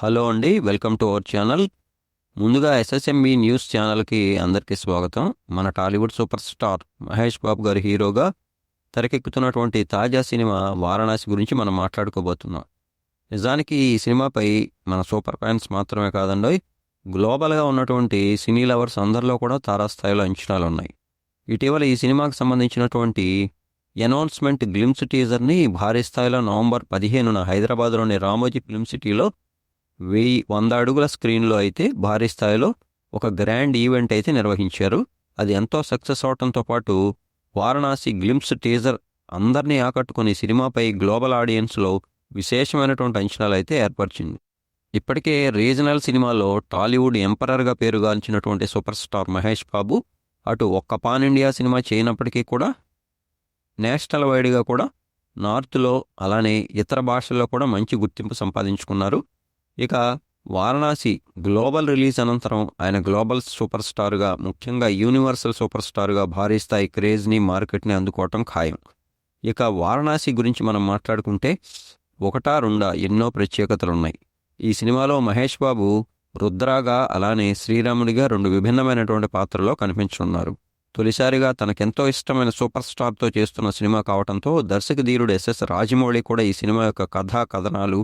Hello అండి welcome to our channel. ముందుగా SSMB news ఛానల్కి అందరికీ స్వాగతం. మన Tollywood super star Mahesh Babu గారి హీరోగా తెరకెక్కుతున్నటువంటి తాజా సినిమా వారణాసి గురించి మనం మాట్లాడుకోబోతున్నాం. నిజానికి ఈ సినిమాపై మన సూపర్ ఫ్యాన్స్ మాత్రమే కాదండి గ్లోబల్గా ఉన్నటువంటి సినీ లవర్స్ అందరిలో కూడా తారాస్థాయిలో అంచనాలు ఉన్నాయి. ఇటీవల ఈ సినిమాకు సంబంధించినటువంటి అనౌన్స్మెంట్ గ్లిమ్స్ టీజర్ని భారీ స్థాయిలో నవంబర్ పదిహేనున హైదరాబాద్లోని రామోజీ ఫిల్మ్ సిటీలో వెయ్యి వంద అడుగుల స్క్రీన్లో అయితే భారీ స్థాయిలో ఒక గ్రాండ్ ఈవెంట్ అయితే నిర్వహించారు. అది ఎంతో సక్సెస్ అవడంతో పాటు వారణాసి గ్లిమ్స్ టీజర్ అందరినీ ఆకట్టుకుని సినిమాపై గ్లోబల్ ఆడియన్స్లో విశేషమైనటువంటి అంచనాలు అయితే ఏర్పరిచింది. ఇప్పటికే రీజనల్ సినిమాలో టాలీవుడ్ ఎంపరర్గా పేరుగాంచినటువంటి సూపర్ స్టార్ మహేష్ బాబు అటు ఒక్క పాన్ ఇండియా సినిమా చేయనప్పటికీ కూడా నేషనల్ వైడ్గా కూడా నార్త్లో అలానే ఇతర భాషల్లో కూడా మంచి గుర్తింపు సంపాదించుకున్నారు. ఇక వారణాసి గ్లోబల్ రిలీజ్ అనంతరం ఆయన గ్లోబల్ సూపర్ స్టార్గా ముఖ్యంగా యూనివర్సల్ సూపర్ స్టార్గా భారీ స్థాయి క్రేజ్ని మార్కెట్ని అందుకోవటం ఖాయం. ఇక వారణాసి గురించి మనం మాట్లాడుకుంటే ఒకటా రెండా ఎన్నో ప్రత్యేకతలున్నాయి. ఈ సినిమాలో మహేష్ బాబు రుద్రాగా అలానే శ్రీరాముడిగా రెండు విభిన్నమైనటువంటి పాత్రలో కనిపించనున్నారు తొలిసారిగా తనకెంతో ఇష్టమైన సూపర్ స్టార్తో చేస్తున్న సినిమా కావడంతో దర్శకధీరుడు ఎస్ఎస్ రాజమౌళి కూడా ఈ సినిమా యొక్క కథా కథనాలు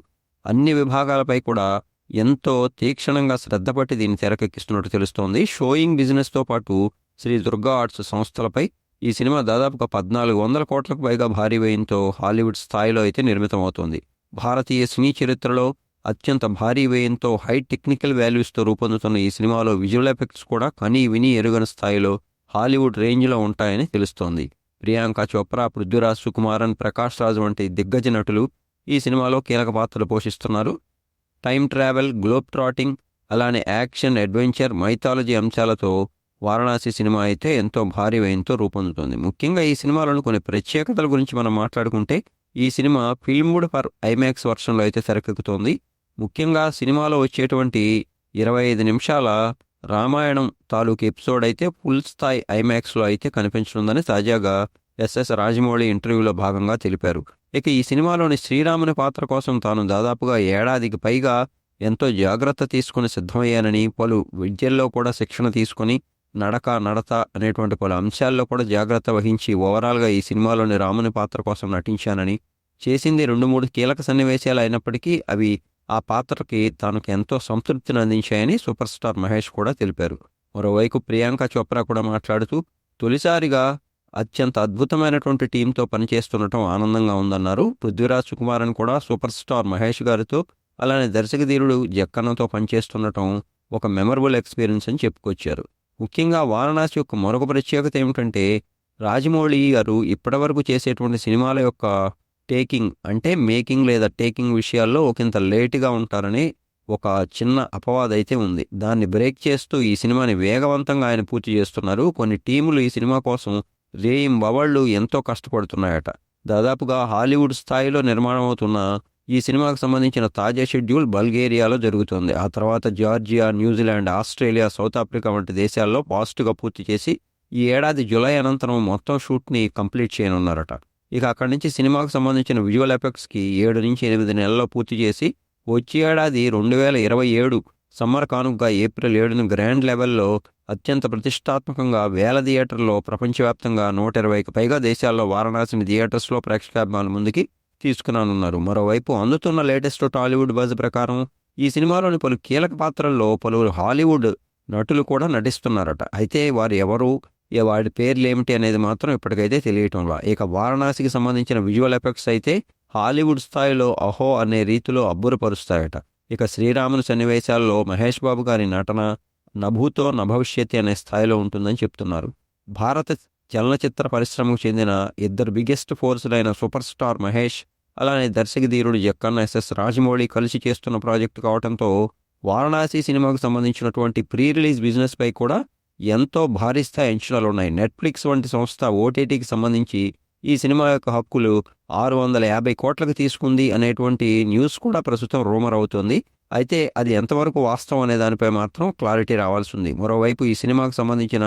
అన్ని విభాగాలపై కూడా ఎంతో తీక్షణంగా శ్రద్ధపట్టి దీన్ని తెరకెక్కిస్తున్నట్టు తెలుస్తోంది. షోయింగ్ బిజినెస్తో పాటు శ్రీ దుర్గా ఆర్ట్స్ సంస్థలపై ఈ సినిమా దాదాపుగా పద్నాలుగు వందల కోట్లకు పైగా భారీ వ్యయంతో హాలీవుడ్ స్థాయిలో అయితే నిర్మితమవుతోంది. భారతీయ సినీ చరిత్రలో అత్యంత భారీ వ్యయంతో హై టెక్నికల్ వాల్యూస్తో రూపొందుతున్న ఈ సినిమాలో విజువల్ ఎఫెక్ట్స్ కూడా కనీ విని ఎరుగని స్థాయిలో హాలీవుడ్ రేంజ్లో ఉంటాయని తెలుస్తోంది. ప్రియాంక చోప్రా పృథ్వీరాజ్ సుకుమారన్ ప్రకాష్ రాజ్ వంటి దిగ్గజ నటులు ఈ సినిమాలో కీలక పాత్రలు పోషిస్తున్నారు. టైం ట్రావెల్ గ్లోబ్ ట్రాటింగ్ అలానే యాక్షన్ అడ్వెంచర్ మైథాలజీ అంశాలతో వారణాసి సినిమా అయితే ఎంతో భారీ వ్యయంతో రూపొందుతుంది. ముఖ్యంగా ఈ సినిమాలోని కొన్ని ప్రత్యేకతల గురించి మనం మాట్లాడుకుంటే ఈ సినిమా ఫిల్మ్డ్ ఫర్ ఐమాక్స్ వర్షన్లో అయితే తెరకెక్కుతోంది. ముఖ్యంగా సినిమాలో వచ్చేటువంటి ఇరవై ఐదు నిమిషాల రామాయణం తాలూకు ఎపిసోడ్ అయితే ఫుల్ స్థాయి ఐమాక్స్లో అయితే కనిపించనుందని తాజాగా ఎస్ఎస్ రాజమౌళి ఇంటర్వ్యూలో భాగంగా తెలిపారు. ఇక ఈ సినిమాలోని శ్రీరాముని పాత్ర కోసం తాను దాదాపుగా ఏడాదికి పైగా ఎంతో జాగ్రత్త తీసుకుని సిద్ధమయ్యానని పలు విద్యల్లో కూడా శిక్షణ తీసుకుని నడక నడత అనేటువంటి పలు అంశాల్లో కూడా జాగ్రత్త వహించి ఓవరాల్గా ఈ సినిమాలోని రాముని పాత్ర కోసం నటించానని చేసింది రెండు మూడు కీలక సన్నివేశాలు అయినప్పటికీ అవి ఆ పాత్రకి తనకు ఎంతో సంతృప్తిని అందించాయని సూపర్ స్టార్ మహేష్ కూడా తెలిపారు. మరోవైపు ప్రియాంక చోప్రా కూడా మాట్లాడుతూ తొలిసారిగా అత్యంత అద్భుతమైనటువంటి టీంతో పనిచేస్తుండటం ఆనందంగా ఉందన్నారు. పృథ్వీరాజ్ సుకుమారన్ కూడా సూపర్ స్టార్ మహేష్ గారితో అలానే దర్శకధీరుడు జక్కన్నతో పనిచేస్తుండటం ఒక మెమరబుల్ ఎక్స్పీరియన్స్ అని చెప్పుకొచ్చారు. ముఖ్యంగా వారణాసి యొక్క మరొక ప్రత్యేకత ఏమిటంటే రాజమౌళి గారు ఇప్పటివరకు చేసేటువంటి సినిమాల యొక్క టేకింగ్ అంటే మేకింగ్ లేదా టేకింగ్ విషయాల్లో ఒకంత లేటుగా ఉంటారని ఒక చిన్న అపవాదం అయితే ఉంది. దాన్ని బ్రేక్ చేస్తూ ఈ సినిమాని వేగవంతంగా ఆయన పూర్తి చేస్తున్నారు. కొన్ని టీములు ఈ సినిమా కోసం రేయిం బవళ్ళు ఎంతో కష్టపడుతున్నాయట. దాదాపుగా హాలీవుడ్ స్థాయిలో నిర్మాణం అవుతున్న ఈ సినిమాకు సంబంధించిన తాజా షెడ్యూల్ బల్గేరియాలో జరుగుతుంది. ఆ తర్వాత Georgia New Zealand Australia South Africa వంటి దేశాల్లో పాజిటివ్గా పూర్తి చేసి ఈ ఏడాది జులై అనంతరం మొత్తం షూట్ని కంప్లీట్ చేయనున్నారట. ఇక అక్కడి నుంచి సినిమాకు సంబంధించిన విజువల్ ఎఫెక్ట్స్కి ఏడు నుంచి ఎనిమిది నెలల్లో పూర్తి చేసి వచ్చే ఏడాది రెండు వేల ఇరవై ఏడు సమ్మర్ కానుగ్గా ఏప్రిల్ ఏడున గ్రాండ్ లెవెల్లో అత్యంత ప్రతిష్టాత్మకంగా వేల థియేటర్లో ప్రపంచవ్యాప్తంగా నూట ఇరవైకి పైగా దేశాల్లో వారణాసిని థియేటర్స్లో ప్రేక్షకాభిమానుల ముందుకి తీసుకురానున్నారు. మరోవైపు అందుతున్న లేటెస్ట్ టాలీవుడ్ బజ్ ప్రకారం ఈ సినిమాలోని పలు కీలక పాత్రల్లో పలువురు హాలీవుడ్ నటులు కూడా నటిస్తున్నారట. అయితే వారు ఎవరు ఏ వాడి పేర్లు ఏమిటి అనేది మాత్రం ఇప్పటికైతే తెలియటంలా ఇక వారణాసికి సంబంధించిన విజువల్ ఎఫెక్ట్స్ అయితే హాలీవుడ్ స్థాయిలో అహో అనే రీతిలో అబ్బురపరుస్తాయట. ఇక శ్రీరాముని సన్నివేశాల్లో మహేష్ బాబు గారి నటన నభూతో నభవిష్యతి అనే స్థాయిలో ఉంటుందని చెప్తున్నారు. భారత చలనచిత్ర పరిశ్రమకు చెందిన ఇద్దరు బిగ్గెస్ట్ ఫోర్సులైన సూపర్ స్టార్ మహేష్ అలానే దర్శకధీరుడు జక్కన్న ఎస్ఎస్ రాజమౌళి కలిసి చేస్తున్న ప్రాజెక్టు కావడంతో వారణాసి సినిమాకు సంబంధించినటువంటి ప్రీ రిలీజ్ బిజినెస్పై కూడా ఎంతో భారీ స్థాయి అంచనాలు ఉన్నాయి. నెట్ఫ్లిక్స్ వంటి సంస్థ ఓటీటీకి సంబంధించి ఈ సినిమా యొక్క హక్కులు ఆరు వందల యాభై కోట్లకు తీసుకుంది అనేటువంటి న్యూస్ కూడా ప్రస్తుతం రూమర్ అవుతుంది. అయితే అది ఎంతవరకు వాస్తవం అనే దానిపై మాత్రం క్లారిటీ రావాల్సి ఉంది మరోవైపు ఈ సినిమాకు సంబంధించిన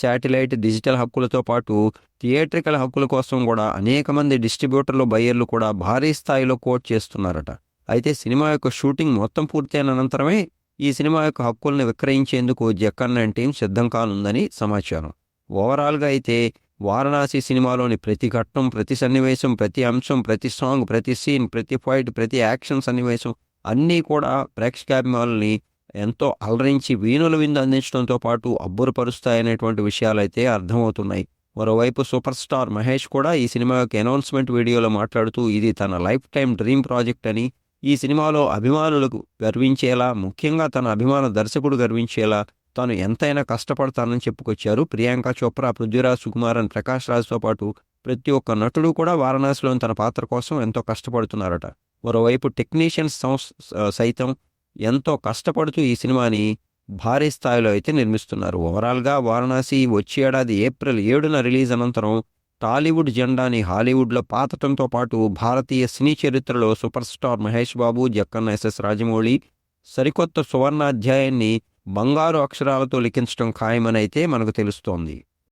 శాటిలైట్ డిజిటల్ హక్కులతో పాటు థియేట్రికల్ హక్కుల కోసం కూడా అనేక మంది డిస్ట్రిబ్యూటర్లు బయ్యర్లు కూడా భారీ స్థాయిలో కోట్ చేస్తున్నారట. అయితే సినిమా యొక్క షూటింగ్ మొత్తం పూర్తయిన అనంతరమే ఈ సినిమా యొక్క హక్కుల్ని విక్రయించేందుకు జక్కన్న టీం సిద్ధం కానుందని సమాచారం. ఓవరాల్గా అయితే వారణాసి సినిమాలోని ప్రతి ఘట్టం ప్రతి సన్నివేశం ప్రతి అంశం ప్రతి సాంగ్ ప్రతి సీన్ ప్రతి ఫైట్ ప్రతి యాక్షన్ సన్నివేశం అన్నీ కూడా ప్రేక్షకాభిమానుల్ని ఎంతో అలరించి వీణుల విందు అందించడంతో పాటు అబ్బురపరుస్తాయనేటువంటి విషయాలైతే అర్థమవుతున్నాయి. మరోవైపు సూపర్ స్టార్ మహేష్ కూడా ఈ సినిమా యొక్క అనౌన్స్మెంట్ వీడియోలో మాట్లాడుతూ ఇది తన లైఫ్ టైం డ్రీమ్ ప్రాజెక్ట్ అని ఈ సినిమాలో అభిమానులకు గర్వించేలా ముఖ్యంగా తన అభిమాన దర్శకుడు గర్వించేలా తాను ఎంతైనా కష్టపడతానని చెప్పుకొచ్చారు ప్రియాంక చోప్రా పృథ్వీరాజ్ సుకుమారన్ ప్రకాష్ రాజ్తో పాటు ప్రతి ఒక్క నటుడు కూడా వారణాసిలోని తన పాత్ర కోసం ఎంతో కష్టపడుతున్నారట. మరోవైపు టెక్నీషియన్స్ సంస్ సైతం ఎంతో కష్టపడుతూ ఈ సినిమాని భారీ స్థాయిలో అయితే నిర్మిస్తున్నారు. ఓవరాల్గా వారణాసి వచ్చే ఏడాది ఏప్రిల్ ఏడున రిలీజ్ అనంతరం టాలీవుడ్ జెండాని హాలీవుడ్లో పాతటంతో పాటు భారతీయ సినీ చరిత్రలో super star Mahesh Babu Jakkanna SS Rajamouli సరికొత్త సువర్ణాధ్యాయాన్ని బంగారు అక్షరాలతో లిఖించడం ఖాయమనైతే మనకు తెలుస్తోంది.